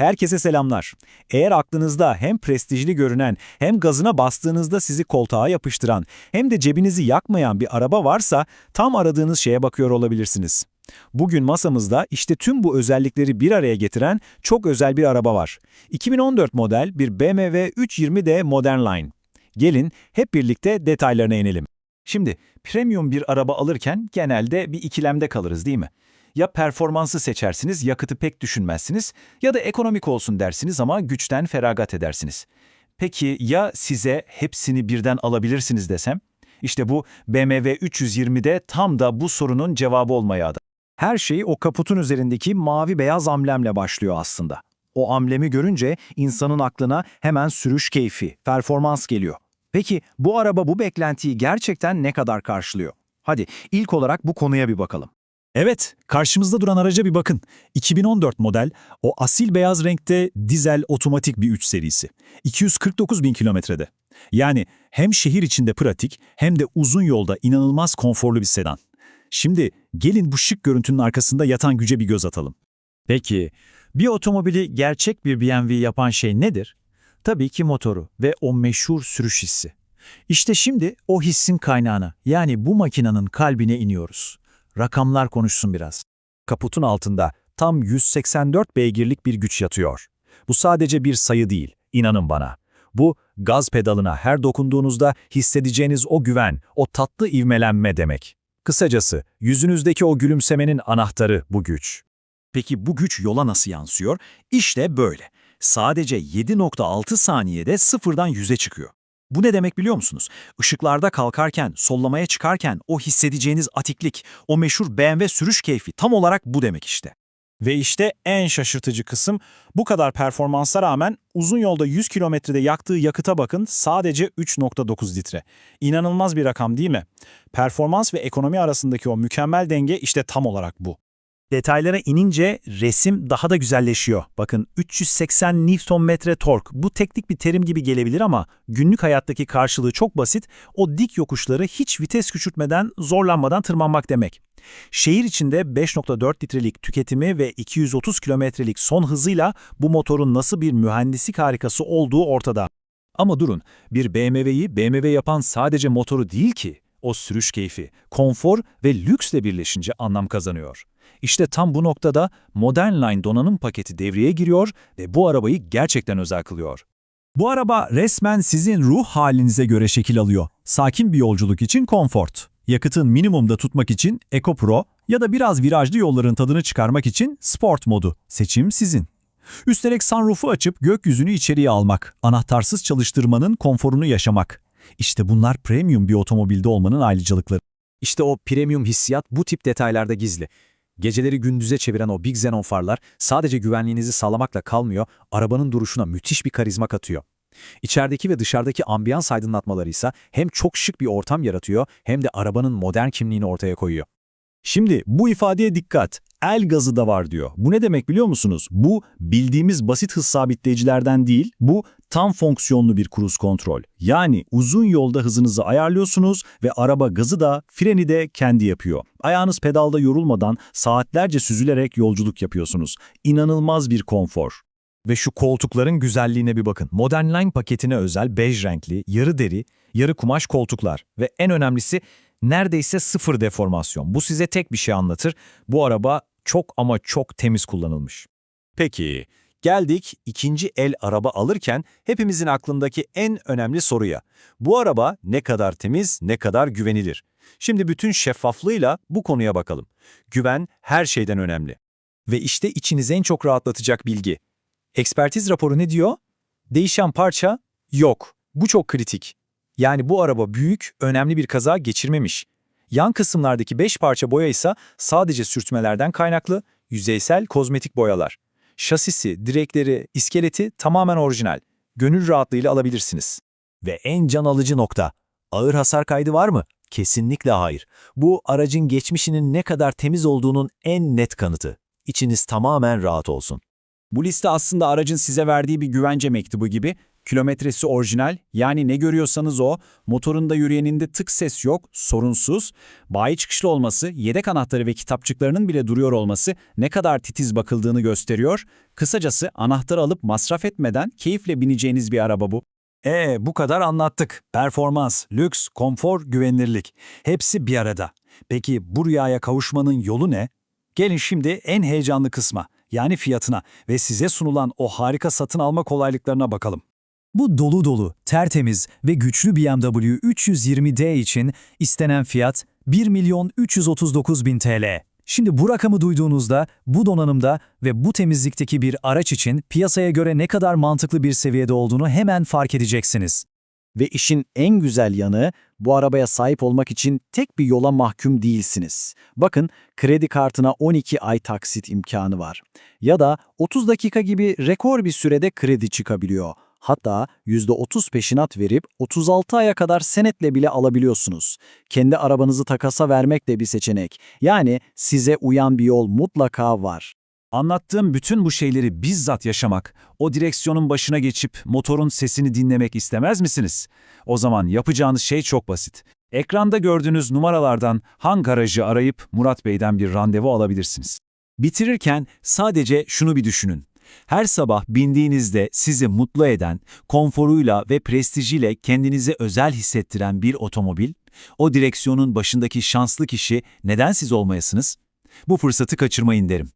Herkese selamlar. Eğer aklınızda hem prestijli görünen hem gazına bastığınızda sizi koltuğa yapıştıran hem de cebinizi yakmayan bir araba varsa tam aradığınız şeye bakıyor olabilirsiniz. Bugün masamızda işte tüm bu özellikleri bir araya getiren çok özel bir araba var. 2014 model bir BMW 320d Modern Line. Gelin hep birlikte detaylarına inelim. Şimdi premium bir araba alırken genelde bir ikilemde kalırız değil mi? Ya performansı seçersiniz, yakıtı pek düşünmezsiniz ya da ekonomik olsun dersiniz ama güçten feragat edersiniz. Peki ya size hepsini birden alabilirsiniz desem? İşte bu BMW 320'de tam da bu sorunun cevabı olmaya adı. Her şey o kaputun üzerindeki mavi beyaz amblemle başlıyor aslında. O amblemi görünce insanın aklına hemen sürüş keyfi, performans geliyor. Peki bu araba bu beklentiyi gerçekten ne kadar karşılıyor? Hadi ilk olarak bu konuya bir bakalım. Evet, karşımızda duran araca bir bakın. 2014 model, o asil beyaz renkte dizel otomatik bir 3 serisi. 249 bin kilometrede. Yani hem şehir içinde pratik hem de uzun yolda inanılmaz konforlu bir sedan. Şimdi gelin bu şık görüntünün arkasında yatan güce bir göz atalım. Peki, bir otomobili gerçek bir BMW yapan şey nedir? Tabii ki motoru ve o meşhur sürüş hissi. İşte şimdi o hissin kaynağına, yani bu makinenin kalbine iniyoruz. Rakamlar konuşsun biraz. Kaputun altında tam 184 beygirlik bir güç yatıyor. Bu sadece bir sayı değil, inanın bana. Bu, gaz pedalına her dokunduğunuzda hissedeceğiniz o güven, o tatlı ivmelenme demek. Kısacası, yüzünüzdeki o gülümsemenin anahtarı bu güç. Peki bu güç yola nasıl yansıyor? İşte böyle. Sadece 7.6 saniyede sıfırdan yüze çıkıyor. Bu ne demek biliyor musunuz? Işıklarda kalkarken, sollamaya çıkarken o hissedeceğiniz atiklik, o meşhur BMW sürüş keyfi tam olarak bu demek işte. Ve işte en şaşırtıcı kısım, bu kadar performansa rağmen uzun yolda 100 kilometrede yaktığı yakıta bakın sadece 3.9 litre. İnanılmaz bir rakam değil mi? Performans ve ekonomi arasındaki o mükemmel denge işte tam olarak bu. Detaylara inince resim daha da güzelleşiyor. Bakın 380 Nm tork. Bu teknik bir terim gibi gelebilir ama günlük hayattaki karşılığı çok basit. O dik yokuşları hiç vites küçültmeden, zorlanmadan tırmanmak demek. Şehir içinde 5.4 litrelik tüketimi ve 230 kilometrelik son hızıyla bu motorun nasıl bir mühendislik harikası olduğu ortada. Ama durun, bir BMW'yi BMW yapan sadece motoru değil ki. O sürüş keyfi, konfor ve lüksle birleşince anlam kazanıyor. İşte tam bu noktada Modern Line donanım paketi devreye giriyor ve bu arabayı gerçekten özel kılıyor. Bu araba resmen sizin ruh halinize göre şekil alıyor. Sakin bir yolculuk için konfort. Yakıtın minimumda tutmak için Eco Pro ya da biraz virajlı yolların tadını çıkarmak için Sport modu. Seçim sizin. Üstelik sunroof'u açıp gökyüzünü içeriye almak, anahtarsız çalıştırmanın konforunu yaşamak. İşte bunlar premium bir otomobilde olmanın ayrıcalıkları. İşte o premium hissiyat bu tip detaylarda gizli. Geceleri gündüze çeviren o Big Xenon farlar sadece güvenliğinizi sağlamakla kalmıyor, arabanın duruşuna müthiş bir karizma katıyor. İçerideki ve dışarıdaki ambiyans aydınlatmaları ise hem çok şık bir ortam yaratıyor hem de arabanın modern kimliğini ortaya koyuyor. Şimdi bu ifadeye dikkat. El gazı da var diyor. Bu ne demek biliyor musunuz? Bu bildiğimiz basit hız sabitleyicilerden değil, bu tam fonksiyonlu bir kruz kontrol. Yani uzun yolda hızınızı ayarlıyorsunuz ve araba gazı da freni de kendi yapıyor. Ayağınız pedalda yorulmadan saatlerce süzülerek yolculuk yapıyorsunuz. İnanılmaz bir konfor. Ve şu koltukların güzelliğine bir bakın. Modern Line paketine özel bej renkli, yarı deri, yarı kumaş koltuklar ve en önemlisi neredeyse sıfır deformasyon. Bu size tek bir şey anlatır. Bu araba çok ama çok temiz kullanılmış. Peki, geldik ikinci el araba alırken hepimizin aklındaki en önemli soruya. Bu araba ne kadar temiz, ne kadar güvenilir? Şimdi bütün şeffaflığıyla bu konuya bakalım. Güven her şeyden önemli. Ve işte içinizi en çok rahatlatacak bilgi. Ekspertiz raporu ne diyor? Değişen parça yok. Bu çok kritik. Yani bu araba büyük, önemli bir kaza geçirmemiş. Yan kısımlardaki 5 parça boya ise sadece sürtmelerden kaynaklı, yüzeysel kozmetik boyalar. Şasisi, direkleri, iskeleti tamamen orijinal. Gönül rahatlığıyla alabilirsiniz. Ve en can alıcı nokta, ağır hasar kaydı var mı? Kesinlikle hayır. Bu aracın geçmişinin ne kadar temiz olduğunun en net kanıtı. İçiniz tamamen rahat olsun. Bu liste aslında aracın size verdiği bir güvence mektubu gibi Kilometresi orijinal, yani ne görüyorsanız o, motorunda yürüyeninde tık ses yok, sorunsuz, bayi çıkışlı olması, yedek anahtarı ve kitapçıklarının bile duruyor olması ne kadar titiz bakıldığını gösteriyor. Kısacası anahtarı alıp masraf etmeden keyifle bineceğiniz bir araba bu. Ee, bu kadar anlattık. Performans, lüks, konfor, güvenilirlik. Hepsi bir arada. Peki bu rüyaya kavuşmanın yolu ne? Gelin şimdi en heyecanlı kısma, yani fiyatına ve size sunulan o harika satın alma kolaylıklarına bakalım. Bu dolu dolu, tertemiz ve güçlü BMW 320d için istenen fiyat 1 milyon 339 bin TL. Şimdi bu rakamı duyduğunuzda bu donanımda ve bu temizlikteki bir araç için piyasaya göre ne kadar mantıklı bir seviyede olduğunu hemen fark edeceksiniz. Ve işin en güzel yanı bu arabaya sahip olmak için tek bir yola mahkum değilsiniz. Bakın kredi kartına 12 ay taksit imkanı var. Ya da 30 dakika gibi rekor bir sürede kredi çıkabiliyor. Hatta %30 peşinat verip 36 aya kadar senetle bile alabiliyorsunuz. Kendi arabanızı takasa vermek de bir seçenek. Yani size uyan bir yol mutlaka var. Anlattığım bütün bu şeyleri bizzat yaşamak, o direksiyonun başına geçip motorun sesini dinlemek istemez misiniz? O zaman yapacağınız şey çok basit. Ekranda gördüğünüz numaralardan Han Garajı arayıp Murat Bey'den bir randevu alabilirsiniz. Bitirirken sadece şunu bir düşünün. Her sabah bindiğinizde sizi mutlu eden, konforuyla ve prestijiyle kendinizi özel hissettiren bir otomobil, o direksiyonun başındaki şanslı kişi neden siz olmayasınız? Bu fırsatı kaçırmayın derim.